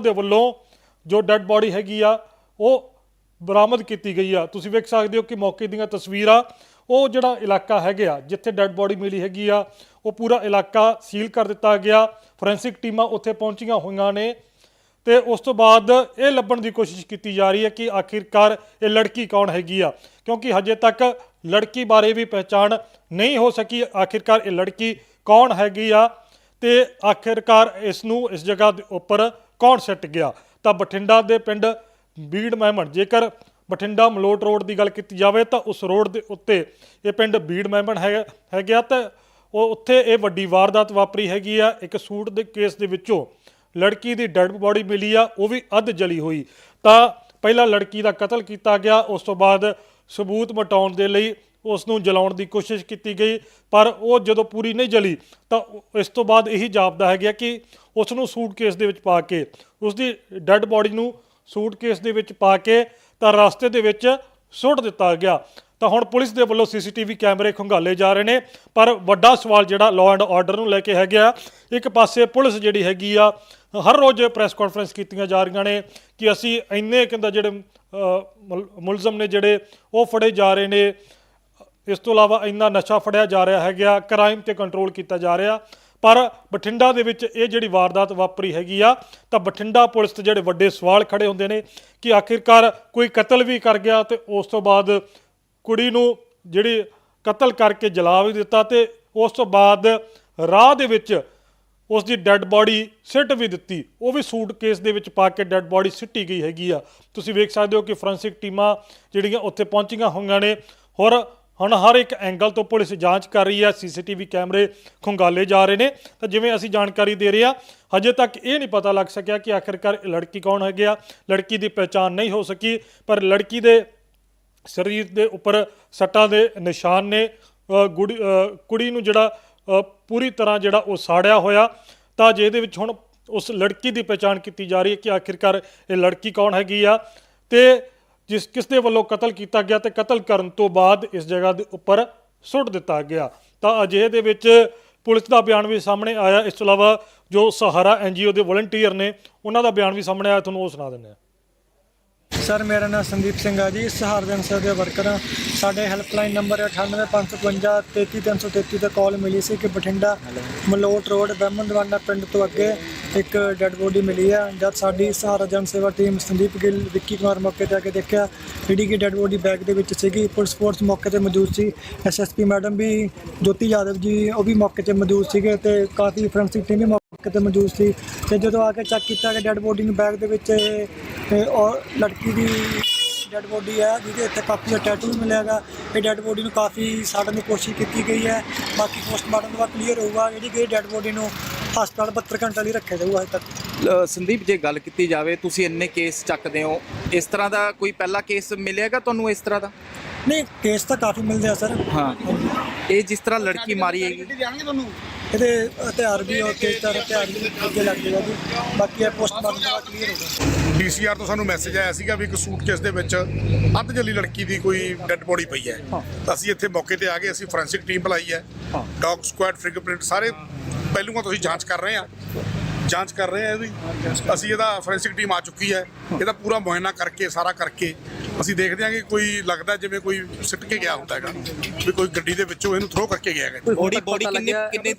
ਦੇ ਵੱਲੋਂ ਜੋ ਡੈੱਡ ਬੋਡੀ ਹੈਗੀ ਆ, ਉਹ ਬਰਾਮਦ ਕੀਤੀ ਗਈ ਆ। ਤੁਸੀਂ ਵੇਖ ਸਕਦੇ ਹੋ ਕਿ ਮੌਕੇ ਦੀਆਂ ਤਸਵੀਰਾਂ, ਉਹ ਜਿਹੜਾ ਇਲਾਕਾ ਹੈਗਾ ਜਿੱਥੇ ਡੈੱਡ ਬੋਡੀ ਮਿਲੀ ਹੈਗੀ ਆ, ਉਹ ਪੂਰਾ ਇਲਾਕਾ ਸੀਲ ਕਰ ਦਿੱਤਾ ਗਿਆ। ਫੋਰੈਂਸਿਕ ਟੀਮਾਂ ਉੱਥੇ ਪਹੁੰਚੀਆਂ ਹੋਈਆਂ ਨੇ ਤੇ ਉਸ ਤੋਂ ਬਾਅਦ ਇਹ ਲੱਭਣ ਦੀ ਕੋਸ਼ਿਸ਼ ਕੀਤੀ ਜਾ ਰਹੀ ਹੈ ਕਿ ਆਖਿਰਕਾਰ ਇਹ ਲੜਕੀ ਕੌਣ ਹੈਗੀ ਆ, ਕਿਉਂਕਿ ਹਜੇ ਤੱਕ ਲੜਕੀ ਬਾਰੇ ਵੀ ਪਹਿਚਾਣ ਨਹੀਂ ਹੋ ਸਕੀ। ਆਖਿਰਕਾਰ ਇਹ ਲੜਕੀ ਕੌਣ ਹੈਗੀ ਆ ਤੇ ਆਖਿਰਕਾਰ ਇਸ ਨੂੰ ਇਸ ਜਗ੍ਹਾ ਦੇ ਉੱਪਰ ਕੌਣ ਸਿੱਟ ਗਿਆ? ਤਾਂ ਬਠਿੰਡਾ ਦੇ ਪਿੰਡ ਬੀੜ ਮਹਿਮਣ। ਜੇਕਰ ਬਠਿੰਡਾ ਮਲੋਟ ਰੋਡ ਦੀ ਗੱਲ ਕੀਤੀ ਜਾਵੇ ਤਾਂ ਉਸ ਰੋਡ ਦੇ ਉੱਤੇ ਇਹ ਪਿੰਡ ਬੀੜ ਮਹਿਮਣ ਹੈ, ਹੈਗਾ ਤਾਂ ਉਹ ਉੱਥੇ ਇਹ ਵੱਡੀ ਵਾਰਦਾਤ ਵਾਪਰੀ ਹੈਗੀ ਆ। ਇੱਕ ਸੂਟ ਦੇ ਕੇਸ ਦੇ ਵਿੱਚੋਂ ਲੜਕੀ ਦੀ ਡੈਡ ਬੋਡੀ ਮਿਲੀ ਆ, ਉਹ ਵੀ ਅੱਧ ਜਲੀ ਹੋਈ। ਤਾਂ ਪਹਿਲਾਂ ਲੜਕੀ ਦਾ ਕਤਲ ਕੀਤਾ ਗਿਆ, ਉਸ ਤੋਂ ਬਾਅਦ ਸਬੂਤ ਮਟਾਉਣ ਦੇ ਲਈ ਉਸ ਨੂੰ ਜਲਾਉਣ ਦੀ ਕੋਸ਼ਿਸ਼ ਕੀਤੀ ਗਈ ਪਰ ਉਹ ਜਦੋਂ ਪੂਰੀ ਨਹੀਂ ਜਲੀ ਤਾਂ ਇਸ ਤੋਂ ਬਾਅਦ ਇਹੀ ਜਾਪਦਾ ਹੈ ਗਿਆ ਕਿ ਉਸ ਨੂੰ ਸੂਟਕੇਸ ਦੇ ਵਿੱਚ ਪਾ ਕੇ ਉਸ ਦੀ ਡੈੱਡ ਬੋਡੀ ਨੂੰ ਸੂਟਕੇਸ ਦੇ ਵਿੱਚ ਪਾ ਕੇ ਤਾਂ ਰਸਤੇ ਦੇ ਵਿੱਚ ਸੁੱਟ ਦਿੱਤਾ ਗਿਆ। ਤਾਂ ਹੁਣ ਪੁਲਿਸ ਦੇ ਵੱਲੋਂ ਸੀਸੀਟੀਵੀ ਕੈਮਰੇ ਖੰਗਾਲੇ ਜਾ ਰਹੇ ਨੇ ਪਰ ਵੱਡਾ ਸਵਾਲ ਜਿਹੜਾ ਲਾਅ ਐਂਡ ਆਰਡਰ ਨੂੰ ਲੈ ਕੇ ਹੈਗਾ ਇੱਕ ਪਾਸੇ ਪੁਲਿਸ ਜਿਹੜੀ ਹੈਗੀ ਆ ਹਰ ਰੋਜ਼ ਪ੍ਰੈਸ ਕਾਨਫਰੰਸ ਕੀਤੀਆਂ ਜਾ ਰਹੀਆਂ ਨੇ ਕਿ ਅਸੀਂ ਇੰਨੇ ਕਹਿੰਦਾ ਜਿਹੜੇ ਅ, ਮੁਲਜ਼ਮ ਨੇ ਜਿਹੜੇ ਉਹ ਫੜੇ ਜਾ ਰਹੇ ਨੇ। ਇਸ ਤੋਂ ਇਲਾਵਾ ਇੰਨਾ ਨਸ਼ਾ ਫੜਿਆ ਜਾ ਰਿਹਾ ਹੈਗਾ ਕ੍ਰਾਈਮ ਤੇ ਕੰਟਰੋਲ ਕੀਤਾ ਜਾ ਰਿਹਾ। ਪਰ ਬਠਿੰਡਾ ਦੇ ਵਿੱਚ ਇਹ ਜਿਹੜੀ ਵਾਰਦਾਤ ਵਾਪਰੀ ਹੈਗੀ ਆ, ਤਾਂ ਬਠਿੰਡਾ ਪੁਲਿਸ ਤੇ ਜਿਹੜੇ ਵੱਡੇ ਸਵਾਲ ਖੜੇ ਹੁੰਦੇ ਨੇ ਕਿ ਆਖਿਰਕਾਰ ਕੋਈ ਕਤਲ ਵੀ ਕਰ ਗਿਆ ਤੇ ਉਸ ਤੋਂ ਬਾਅਦ ਕੁੜੀ ਨੂੰ ਜਿਹੜੀ ਕਤਲ ਕਰਕੇ ਜਲਾ ਵੀ ਦਿੱਤਾ ਤੇ ਉਸ ਤੋਂ ਬਾਅਦ ਰਾਹ ਦੇ ਵਿੱਚ ਉਸ ਦੀ ਡੈੱਡ ਬੋਡੀ ਸਿੱਟ ਵੀ ਦਿੱਤੀ। ਉਹ ਵੀ ਸੂਟਕੇਸ ਦੇ ਵਿੱਚ ਪਾ ਕੇ ਡੈੱਡ ਬੋਡੀ ਸਿੱਟੀ ਗਈ ਹੈਗੀ ਆ। ਤੁਸੀਂ ਵੇਖ ਸਕਦੇ ਹੋ ਕਿ ਫੋਰੈਂਸਿਕ ਟੀਮਾਂ ਜਿਹੜੀਆਂ ਉੱਥੇ ਪਹੁੰਚੀਆਂ ਹੋਈਆਂ ਨੇ। ਹੋਰ ਹੁਣ ਹਰ ਇੱਕ ਐਂਗਲ ਤੋਂ ਪੁਲਿਸ ਜਾਂਚ ਕਰ ਰਹੀ ਹੈ ਸੀਸੀਟੀਵੀ ਕੈਮਰੇ ਖੰਗਾਲੇ ਜਾ ਰਹੇ ਨੇ। ਤਾਂ ਜਿਵੇਂ ਅਸੀਂ ਜਾਣਕਾਰੀ ਦੇ ਰਹੇ ਹਾਂ ਹਜੇ ਤੱਕ ਇਹ ਨਹੀਂ ਪਤਾ ਲੱਗ ਸਕਿਆ ਕਿ ਆਖਿਰਕਾਰ ਇਹ ਲੜਕੀ ਕੌਣ ਹੈਗੀ ਆ। ਲੜਕੀ ਦੀ ਪਛਾਣ ਨਹੀਂ ਹੋ ਸਕੀ ਪਰ ਲੜਕੀ ਦੇ ਸਰੀਰ ਦੇ ਉੱਪਰ ਸੱਟਾਂ ਦੇ ਨਿਸ਼ਾਨ ਨੇ ਅ, ਕੁੜੀ ਨੂੰ ਜਿਹੜਾ ਪੂਰੀ ਤਰ੍ਹਾਂ ਜਿਹੜਾ ਉਹ ਸਾੜਿਆ ਹੋਇਆ। ਤਾਂ ਜਿਹਦੇ ਵਿੱਚ ਹੁਣ ਉਸ ਲੜਕੀ ਦੀ ਪਛਾਣ ਕੀਤੀ ਜਾ ਰਹੀ ਹੈ ਕਿ ਆਖਿਰਕਾਰ ਇਹ ਲੜਕੀ ਕੌਣ ਹੈਗੀ ਆ। ਤੇ ਜਿਸ ਕਿਸ ਦੇ ਵੱਲੋਂ ਕਤਲ ਕੀਤਾ ਗਿਆ ਤੇ ਕਤਲ ਕਰਨ ਤੋਂ ਬਾਅਦ ਇਸ ਜਗ੍ਹਾ ਦੇ ਉੱਪਰ ਸੁੱਟ ਦਿੱਤਾ ਗਿਆ। ਤਾਂ ਅਜਿਹੇ ਦੇ ਵਿੱਚ ਪੁਲਿਸ ਦਾ ਬਿਆਨ ਵੀ ਸਾਹਮਣੇ ਆਇਆ। ਇਸ ਤੋਂ ਇਲਾਵਾ ਜੋ ਸਹਾਰਾ ਐਨਜੀਓ ਦੇ ਵਲੰਟੀਅਰ ਨੇ, ਉਹਨਾਂ ਦਾ ਬਿਆਨ ਵੀ ਸਾਹਮਣੇ ਆਇਆ। ਤੁਹਾਨੂੰ ਉਹ ਸੁਣਾ ਦਿੰਦੇ ਹਾਂ। ਸਰ, ਮੇਰਾ ਨਾਮ ਸੰਦੀਪ ਸਿੰਘ ਆ ਜੀ। ਸਹਾਰ ਜਨਸਾ ਦੇ ਵਰਕਰ ਹਾਂ ਸਾਡੇ ਹੈਲਪਲਾਈਨ ਨੰਬਰ 98555 33333 ਤੇ ਕਾਲ ਮਿਲੀ ਸੀ ਕਿ ਬਠਿੰਡਾ ਮਲੋਟ ਰੋਡ ਬ੍ਰਹਮਣ ਦਵਾਨਾ ਪਿੰਡ ਤੋਂ ਅੱਗੇ ਇੱਕ ਡੈੱਡ ਬੋਡੀ ਮਿਲੀ ਆ। ਜਦ ਸਾਡੀ ਸਹਾਰਾ ਜਨ ਸੇਵਾ ਟੀਮ ਸੰਦੀਪ ਗਿੱਲ, ਵਿੱਕੀ ਕੁਮਾਰ ਮੌਕੇ ਤੇ ਆ ਕੇ ਦੇਖਿਆ, ਜਿਹੜੀ ਕਿ ਡੈੱਡ ਬੋਡੀ ਬੈਗ ਦੇ ਵਿੱਚ ਸੀਗੀ, ਪੁਲਿਸ ਫੋਰਸ ਮੌਕੇ ਤੇ ਮੌਜੂਦ ਸੀ। ਐਸਐਸਪੀ ਮੈਡਮ ਵੀ, ਜੋਤੀ ਯਾਦਵ ਜੀ, ਉਹ ਵੀ ਮੌਕੇ ਤੇ ਮੌਜੂਦ ਸੀਗੇ ਤੇ ਕਾਫੀ ਫੋਰੈਂਸਿਕ ਟੀਮ ਵੀ ਮੌਕੇ ਤੇ ਮੌਜੂਦ ਸੀ। ਤੇ ਜਦੋਂ ਆ ਕੇ ਚੈੱਕ ਕੀਤਾ ਕਿ ਡੈੱਡ ਬੋਡੀ ਨੂੰ ਬੈਗ ਦੇ ਵਿੱਚ ਤੇ ਔਰ ਲੜਕੀ ਦੀ ਡੈੱਡ ਬੋਡੀ ਹੈ ਜਿਹਦੇ ਉੱਤੇ ਕਾਫੀ ਦਾ ਟੈਟੂ ਵੀ ਮਿਲਿਆਗਾ ਇਹ ਡੈੱਡ ਬੋਡੀ ਨੂੰ ਕਾਫੀ ਸਾੜਨ ਦੀ ਕੋਸ਼ਿਸ਼ ਕੀਤੀ ਗਈ ਹੈ। ਬਾਕੀ ਪੋਸਟਮਾਰਟਮ ਤੋਂ ਬਾਅਦ ਕਲੀਅਰ ਹੋਊਗਾ ਜਿਹੜੀ ਕਿ ਡੈੱਡ ਬੋਡੀ ਨੂੰ ਹਸਪਤਾਲ 72 ਘੰਟੇ ਲਈ ਰੱਖਿਆ ਜਾਊਗਾ ਹਜੇ ਤੱਕ। ਅ, ਸੰਦੀਪ ਜੇ ਗੱਲ ਕੀਤੀ ਜਾਵੇ ਤੁਸੀਂ ਇੰਨੇ ਕੇਸ ਚੱਕਦੇ ਹੋ। ਇਸ ਤਰ੍ਹਾਂ ਦਾ ਕੋਈ ਪਹਿਲਾ ਕੇਸ ਮਿਲੇਗਾ ਤੁਹਾਨੂੰ ਇਸ ਤਰ੍ਹਾਂ ਦਾ? ਨਹੀਂ ਕੇਸ ਤਾਂ ਕਾਫੀ ਮਿਲਦੇ ਆ ਸਰ। ਹਾਂ। ਇਹ ਜਿਸ ਤਰ੍ਹਾਂ ਲੜਕੀ ਮਾਰੀ ਹੈਗੀ। ਇਹਦੇ ਹਥਿਆਰ ਵੀ ਔਰ ਤੇਜ਼ ਤਰ ਹਥਿਆਰ ਵੀ ਅੱਗੇ ਲੱਗ ਜਾਏਗਾ ਜੀ। ਬਾਕੀ ਇਹ ਪੋਸਟਮਾਰਟਮ ਬਾਅਦ ਕਲੀਅਰ ਹੋਊਗਾ ਡੀਸੀਆਰ ਤੋਂ ਸਾਨੂੰ ਮੈਸੇਜ ਆਇਆ ਸੀਗਾ ਵੀ ਇੱਕ ਸੂਟਕੇਸ ਦੇ ਵਿੱਚ ਅੱਧ ਜਲੀ ਲੜਕੀ ਦੀ ਕੋਈ ਡੈੱਡ ਬੋਡੀ ਪਈ ਹੈ। ਤਾਂ ਅਸੀਂ ਇੱਥੇ ਮੌਕੇ ਤੇ ਆ ਗਏ ਅਸੀਂ ਫੋਰੈਂਸਿਕ ਟੀਮ ਬੁਲਾਈ ਹੈ। ਡੌਗ ਸਕੁਐਡ ਫਿੰਗਰਪ੍ਰਿੰਟ ਸਾਰੇ ਪਹਿਲੂਆਂ ਤੋਂ ਅਸੀਂ ਜਾਂਚ ਕਰ ਰਹੇ ਹਾਂ। ਜਾਂਚ ਕਰ ਰਹੇ ਹਾਂ ਇਹਦੀ ਅਸੀਂ ਇਹਦਾ ਫੋਰੈਂਸਿਕ ਟੀਮ ਆ ਚੁੱਕੀ ਹੈ। ਇਹਦਾ ਪੂਰਾ ਮੁਆਇਨਾ ਕਰਕੇ ਸਾਰਾ ਕਰਕੇ ਅਸੀਂ ਦੇਖਦੇ ਹਾਂ ਕਿ ਕੋਈ ਲੱਗਦਾ ਜਿਵੇਂ ਕੋਈ ਸਿੱਟ ਕੇ ਗਿਆ ਹੁੰਦਾ ਹੈਗਾ। ਵੀ ਕੋਈ ਗੱਡੀ ਦੇ ਵਿੱਚੋਂ ਇਹਨੂੰ ਥਰੋ ਕਰਕੇ ਗਿਆ ਹੈਗਾ। ਬੋਡੀ ਬੋਡੀ ਕਿੰਨੇ ਕਿੰਨੇ